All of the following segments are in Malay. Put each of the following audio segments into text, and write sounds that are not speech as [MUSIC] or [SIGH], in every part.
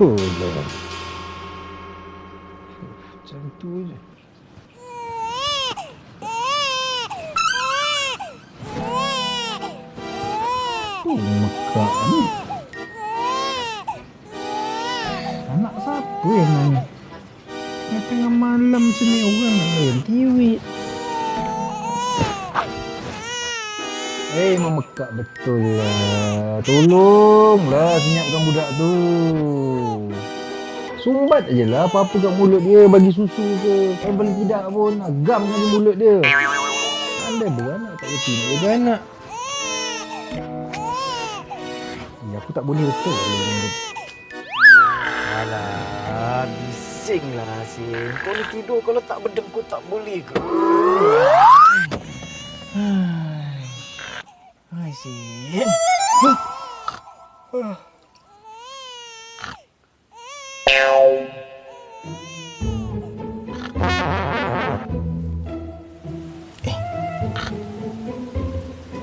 Tolong. Macam Aje lah apa-apa kat mulut dia bagi susu ke. Eh paling tidak pun agam dengan mulut dia. Anda beranak tak reti nak jaga anak. Ya, aku tak boleh betul kalau macam tu. Alah, bising lah Sin. Kau ni tidur kalau tak berdem kau tak boleh ke? Hai. Hai Sin. Eh.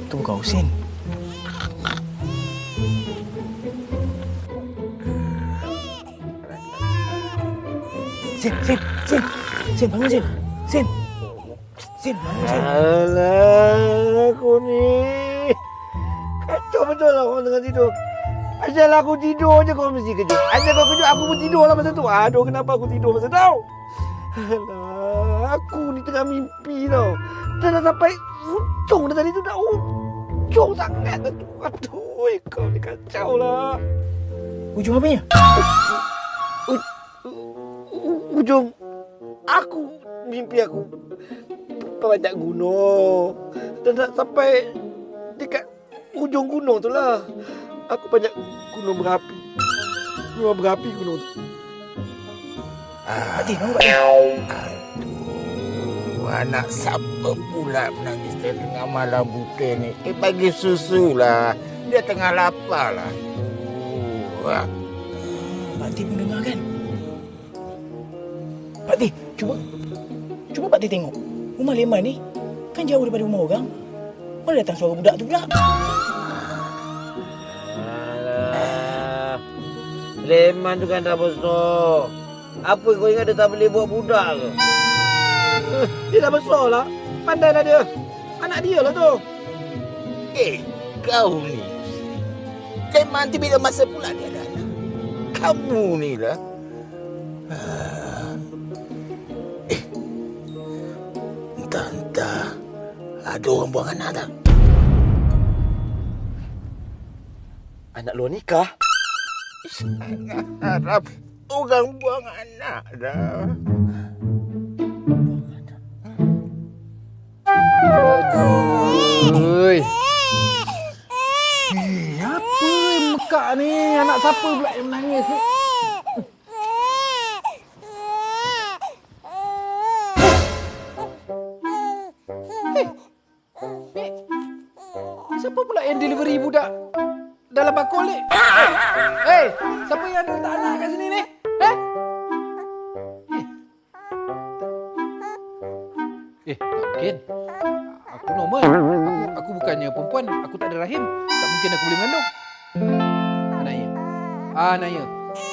Tu kau Sin. Sin, Sin, Sin. Sin, bangun Sin. Sin. Sin, bangun Sin. Alah, aku ni. Kacau betul lah orang tengah tidur. Asal aku tidur je kau mesti kejut. Asal kau kejut aku pun tidur lah masa tu. Aduh kenapa aku tidur masa tu? Alah, aku ni tengah mimpi tau. Dah dah sampai ujung dah tadi tu dah ujung sangat dah tu. Aduh, kau ni kacau lah. Ujung apanya? U- ujung aku mimpi aku banyak gunung dan nak sampai dekat ujung gunung tu lah aku banyak gunung berapi memang berapi gunung tu Pak Tin, bangun Pak Tin. Aduh, anak siapa pula menangis di tengah malam bukan ni? Eh, bagi susu lah. Dia tengah lapar lah. Wah, Pak Tin mendengar kan? Pak Tin, cuba. Cuba Pak Tin tengok. Rumah Leman ni kan jauh daripada rumah orang. Mana datang suara budak tu pula? Leman tu kan dah besar Apa kau ingat dia tak boleh buat budak ke? [LAUGHS] Dia dah besar lah Pandai lah dia Anak dia lah tu eh, kau ni. Leman nanti bila masa pula dia ada anak. Kamu ni lah. Ah. Eh, entah-entah. Ada orang buang anak tak? Anak luar nikah? Harap orang buang anak dah. Oi. Eh, apa mekak ni? Anak siapa pula yang menangis ni? Eh, tak mungkin. Aku normal. Aku, aku bukannya perempuan. Aku tak ada rahim. Tak mungkin aku boleh mengandung. Anaya. Ah, Anaya.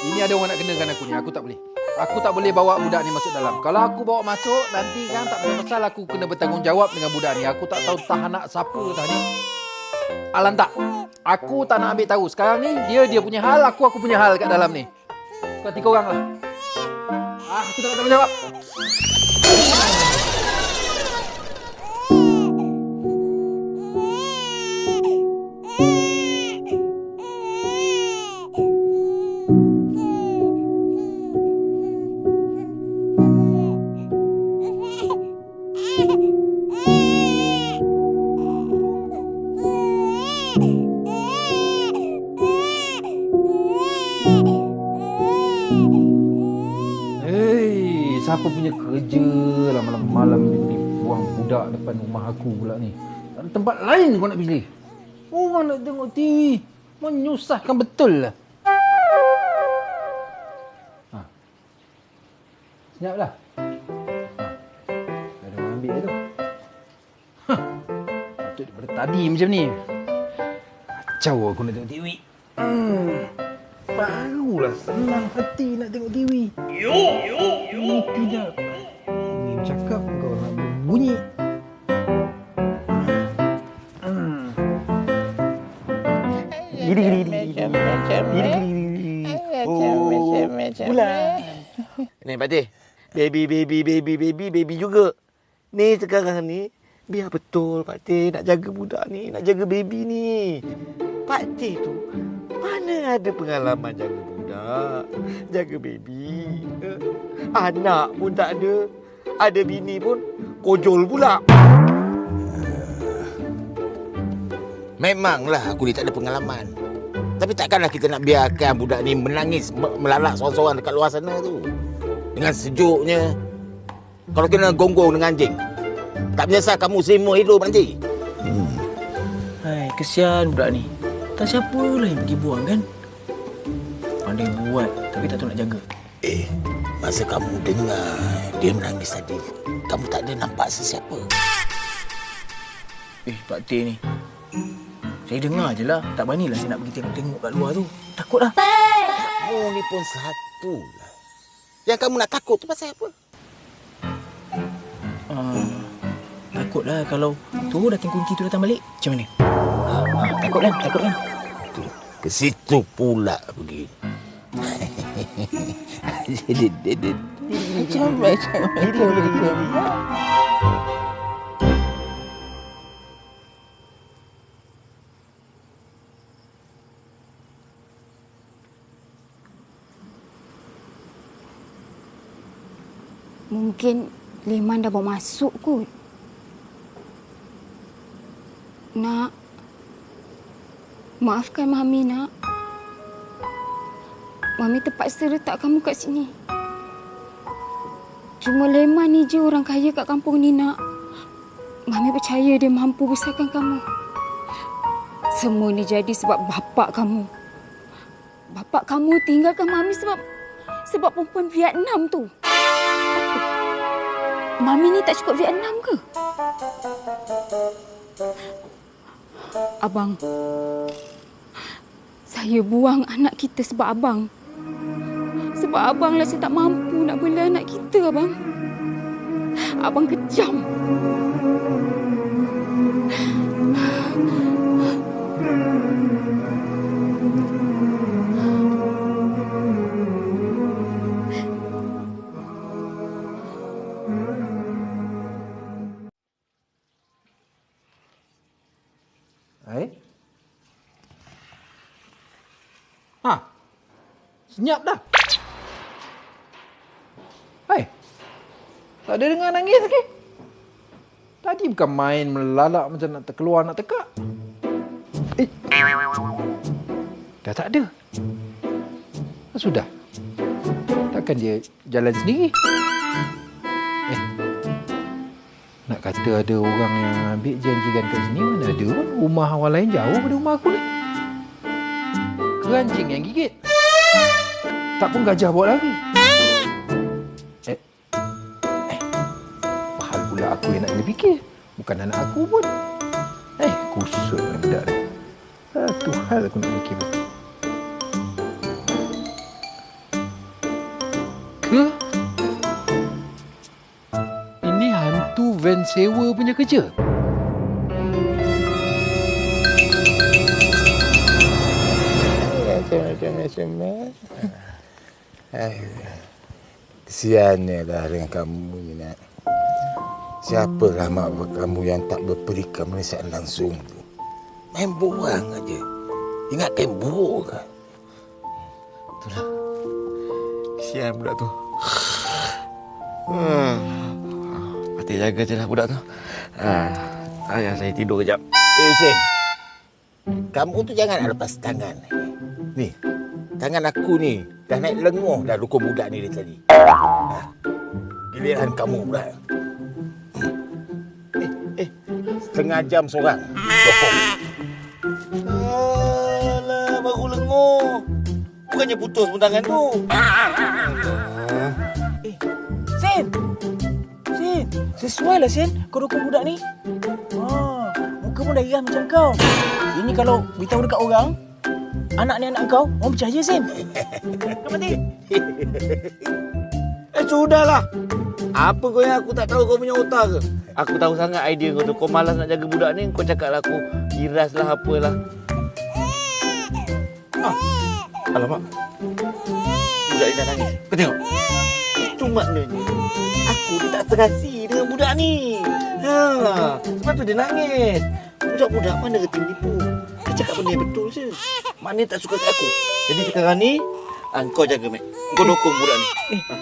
Ini ada orang nak kenakan aku ni. Aku tak boleh. Aku tak boleh bawa budak ni masuk dalam. Kalau aku bawa masuk, nanti kan tak pasal aku kena bertanggungjawab dengan budak ni. Aku tak tahu tah anak siapa tadi. Alan tak. Aku tak nak ambil tahu. Sekarang ni, dia dia punya hal, aku aku punya hal kat dalam ni. Kau tiga orang lah. Ah, aku tak nak tanggungjawab. Kerja lah malam-malam ni pergi buang budak depan rumah aku pula ni. Ada tempat lain kau nak pilih. Orang nak tengok TV. Menyusahkan betul lah. Ha. Senyap lah. Ha. Ada orang ambil tu. Ha. Patut daripada tadi macam ni. Kacau aku nak tengok TV. Hmm. Barulah senang hati nak tengok TV. Yo, yo, yo. Ini tidak. Ini cakap kau nak berbunyi. Gini, gini, gini. Gini, gini, gini. Oh, bulan. Ni, Pakcik. Baby, baby, baby, baby, baby juga. Ni sekarang ni, biar betul Pakcik nak jaga budak ni, nak jaga baby ni. Pakcik tu, mana ada pengalaman jaga budak, jaga baby. Eh, Anak pun tak ada. Ada bini pun kojol pula. Memanglah aku ni tak ada pengalaman. Tapi takkanlah kita nak biarkan budak ni menangis, me- melalak seorang-seorang dekat luar sana tu. Dengan sejuknya. Kalau kena gonggong dengan anjing. Tak biasa kamu semua hidup nanti. Hai, kesian budak ni. Tak siapa lah yang pergi buang kan? Pandai buat tapi tak tahu nak jaga. Eh, masa kamu dengar dia menangis tadi, kamu tak ada nampak sesiapa. Eh, Pak T ni. Saya dengar je lah. Tak beranilah saya nak pergi tengok-tengok kat luar tu. Takut lah. Kamu ni pun satu lah. Yang kamu nak takut tu pasal apa? Uh, takut lah kalau tu datang kunci tu datang balik. Macam mana? Uh, takut kan? Takut kan? Ke situ pula pergi. Macam macam macam macam. Mungkin Leman dah bawa masuk kot. Nak. Maafkan Mami, nak. Mami terpaksa letak kamu kat sini. Cuma Leman ni je orang kaya kat kampung ni, nak. Mami percaya dia mampu besarkan kamu. Semua ni jadi sebab bapak kamu. Bapak kamu tinggalkan Mami sebab sebab perempuan Vietnam tu. Mami ni tak cukup Vietnam ke? Abang. Saya buang anak kita sebab abang. Sebab abang saya tak mampu nak bela anak kita, abang. Abang kejam. Hai. Ha. Senyap dah. Hai. Tak ada dengar nangis lagi. Tadi bukan main melalak macam nak terkeluar nak tekak. Eh. Dah tak ada. Ah, Sudah. Takkan dia jalan sendiri? Eh. Nak kata ada orang yang ambil janjikan kat sini mana ada pun. Rumah orang lain jauh pada rumah aku ni. Kerancing yang gigit. Tak pun gajah bawa lari. Kena fikir. Bukan anak aku pun. Eh, kusut lah budak ni. Satu hal aku nak fikir pun. Ke? Ini hantu van sewa punya kerja? Kesiannya lah dengan kamu ni nak. Siapalah mak kamu yang tak berperikan melihat langsung tu. Main buang aja. Ingat kembur ke? Itulah. Kesian budak tu. Hmm. Patut jaga je lah budak tu. Ah, ayah saya tidur kejap. Eh Hussein. Kamu tu jangan nak lepas tangan. Ni. Tangan aku ni dah naik lenguh dah dukung budak ni dari tadi. Ha. Giliran kamu pula. Setengah jam seorang. Alah, baru lenguh. Bukannya putus pun tangan tu. Eh, Sen! Sen! Sesuai lah, Sen. Kau dukung budak ni. Ha, muka pun dah iras macam kau. Ini kalau beritahu dekat orang, anak ni anak kau, orang percaya Sim. Kau mati. Eh sudahlah. Apa kau yang aku tak tahu kau punya otak ke? Aku tahu sangat idea kau tu. Kau malas nak jaga budak ni, kau cakap lah aku iras lah apalah. Ah. Alamak. Budak ni dah nangis. Kau tengok. Itu maknanya aku ni tak serasi dengan budak ni. Ha, sebab tu dia nangis. Budak-budak mana reti menipu. Dia cakap benda betul je. Maknanya tak suka kat aku. Jadi sekarang ni, ah, kau jaga, Mek. Kau dukung budak ni. Ha.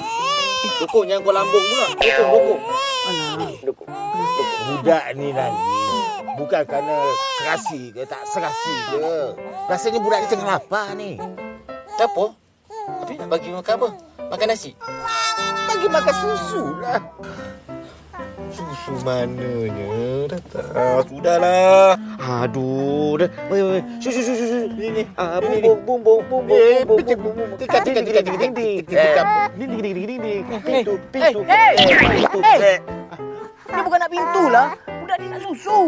Dukung, jangan kau lambung pula. Dukung, dukung. Dukung. Budak ni nangis. Bukan kerana serasi ke tak serasi ke. Rasanya budak ni tengah lapar ni. Tak apa. Tapi nak bagi makan apa? Makan nasi. Bagi makan susu lah. Susu mananya dah tak. Sudahlah. Aduh. Dah. Wei, wei. Susu, susu, susu. Ni, ni. Ah, bumbung, bumbung, bumbung, Eh, bumbung, pecik, bumbung. tekan, tekan, tekan, tekan, tekan, tekan, tekan. Ding, ding, ding, ding, ding, ding. Pintu, Hey, pintu. hey, Eh, pintu. hey. Eh, Dia bukan nak pintu lah. Budak ni nak susu.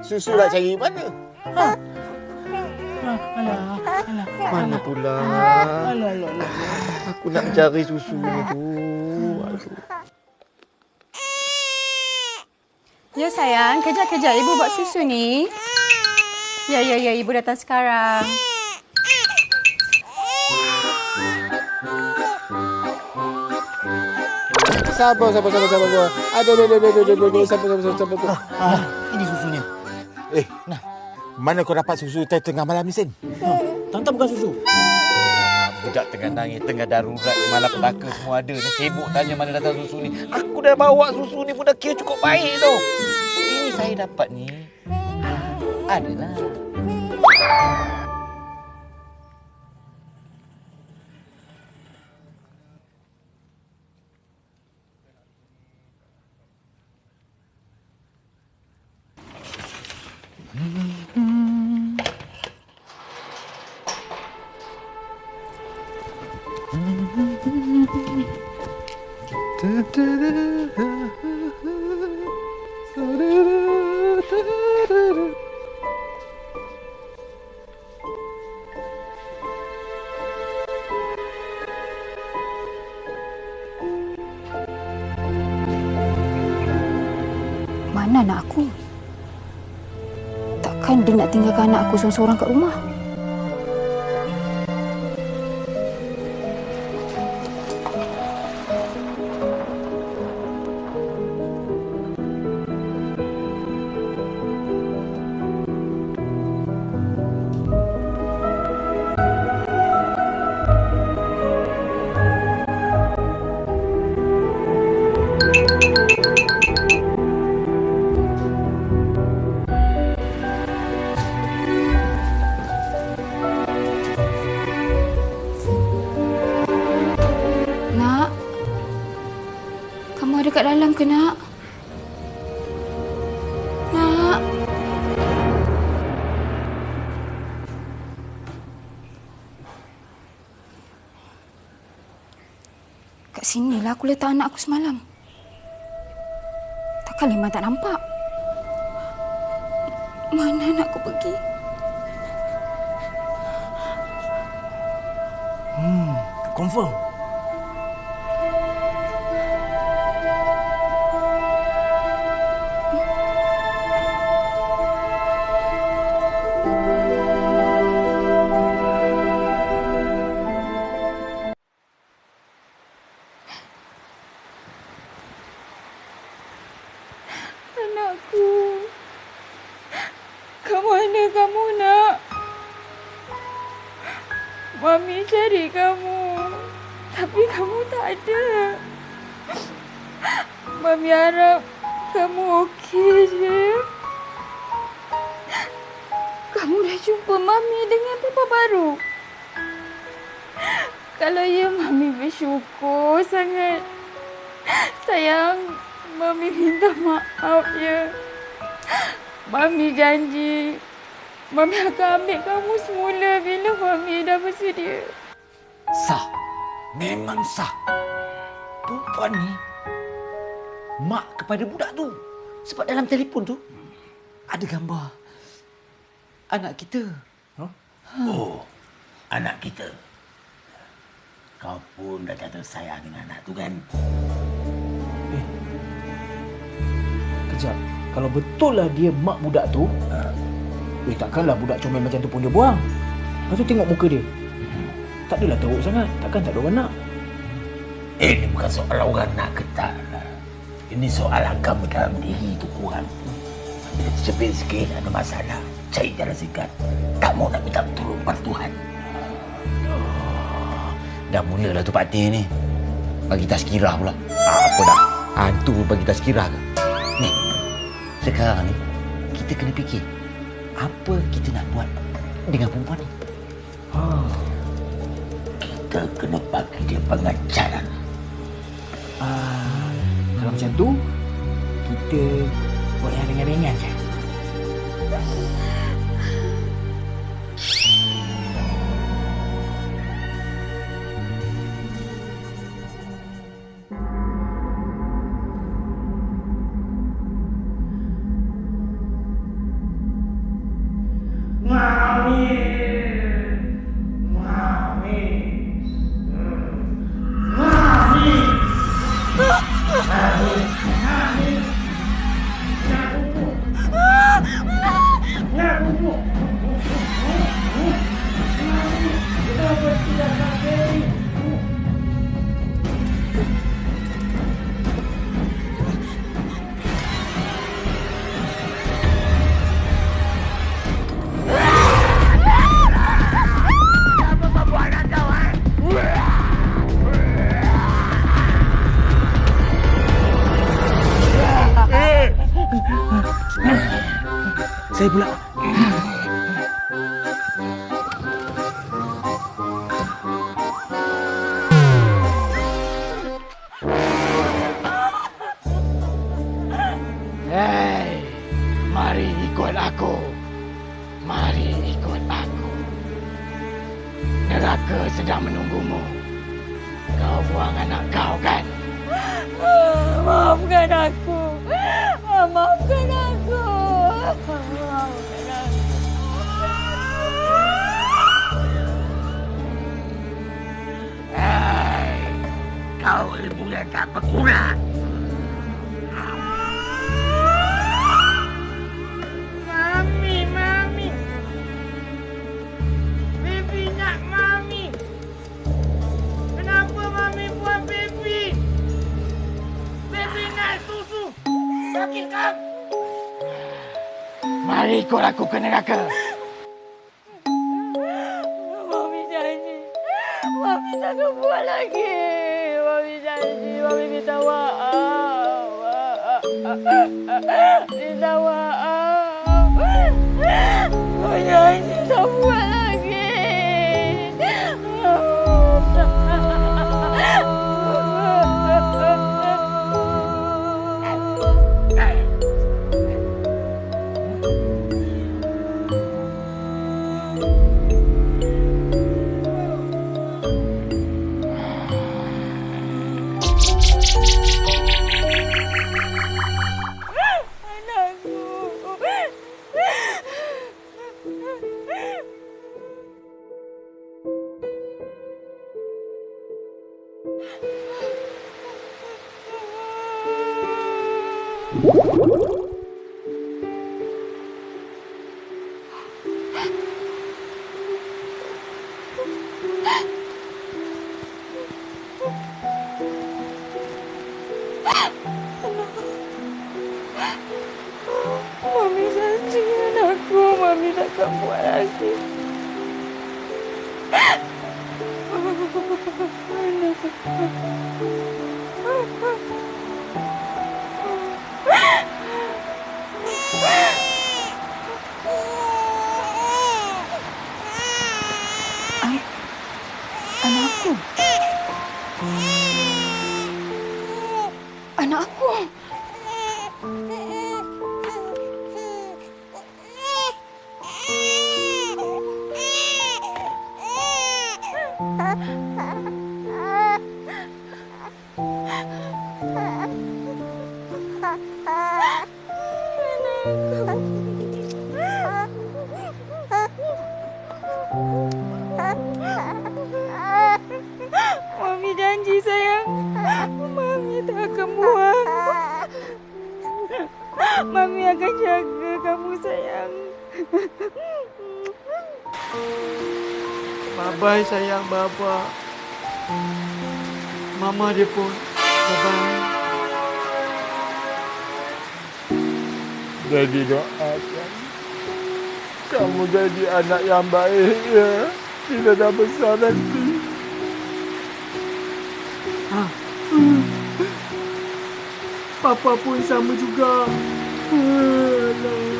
Susu nak cari mana? Alah, alah. Mana pula? Alah, alah, alah. Aku nak cari susu ni tu. Aduh. Ya sayang, kejap-kejap ibu buat susu ni. Ya, ya, ya, ibu datang sekarang. Sabar, sabar, sabar, sabar. sabar. Aduh, aduh, aduh, aduh, aduh, aduh, aduh, sabar, sabar, sabar, sabar. Ah, ini susunya. Eh, nah. Mana kau dapat susu tengah malam ni, Sen? Tante bukan susu. Budak tengah nangis, tengah darurat, malapetaka semua ada. Ni sibuk tanya mana datang susu ni. Aku dah bawa susu ni pun dah kira cukup baik tu. Ini saya dapat ni. Adalah. Mana anak aku? Takkan dia nak tinggalkan anak aku seorang-seorang kat rumah? Sinilah aku letak anak aku semalam. Takkan Liman tak nampak? Mana nak aku pergi? Confirm. Anakku. Kat mana kamu nak? Mami cari kamu. Tapi kamu tak ada. Mami harap kamu okey je. Kamu dah jumpa Mami dengan papa baru. Kalau ya Mami bersyukur sangat. Sayang, Mami minta maaf ya. Mami janji Mami akan ambil kamu semula bila Mami dah bersedia. Sah. Memang sah. Perempuan ni mak kepada budak tu. Sebab dalam telefon tu ada gambar anak kita. Huh? Oh, anak kita. Kau pun dah jatuh sayang dengan anak tu kan? Kejap. Kalau betul lah dia mak budak tu, eh takkanlah budak comel macam tu pun dia buang. Lepas tu tengok muka dia. Tak adalah teruk sangat. Takkan tak ada orang nak. Eh, ini bukan soal orang nak ke tak. Ini soal agama dalam diri tu kurang. Bila tercepit sikit ada masalah. Cari jalan singkat. Tak mau nak minta pertolongan pada Tuhan. Dah mulalah tu Pak Teh ni. Bagi tazkirah pula. Ah, apa dah? Hantu pun bagi tazkirah ke? Ni, sekarang ni kita kena fikir. Apa kita nak buat dengan perempuan ni? Kita kena bagi dia pengajaran. Ah, kalau macam tu, kita buat yang ringan-ringan je. Saya pula. Hei, mari ikut aku. Mari ikut aku. Neraka sedang menunggumu. Kau buang anak kau kan? Maafkan aku. Maafkan aku. Kau ilmu yang tak berguna. Mami, Mami. Baby nak Mami. Kenapa Mami buat baby? Baby nak susu. Sakit kan? Mari ikut aku ke neraka. Mami janji. Mami takkan buat lagi. Mami janji. Mami minta maaf. Minta maaf. Mami janji tak buat lagi. Mami Mami akan jaga kamu sayang. Bye-bye sayang baba. Mama dia pun. Bye-bye. Jadi doakan. Kamu jadi anak yang baik ya. Bila dah besar nanti. Ha. Papa pun sama juga. Alah.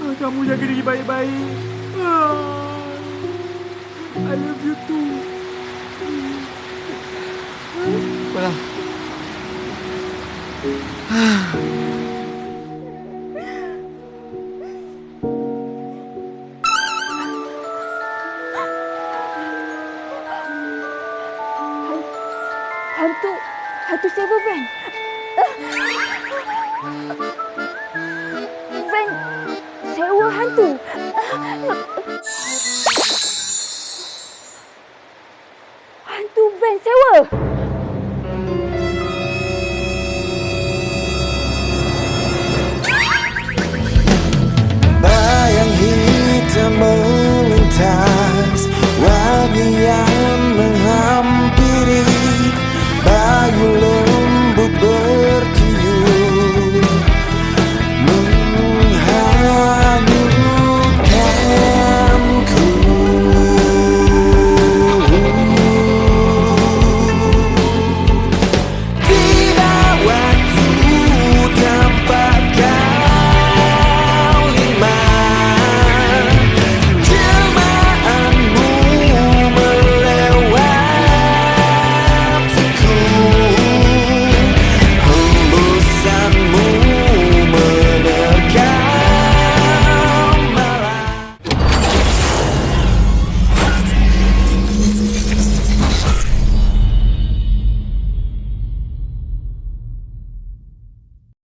Ah, Kamu jaga diri baik-baik. Ah. I love you too. Apalah.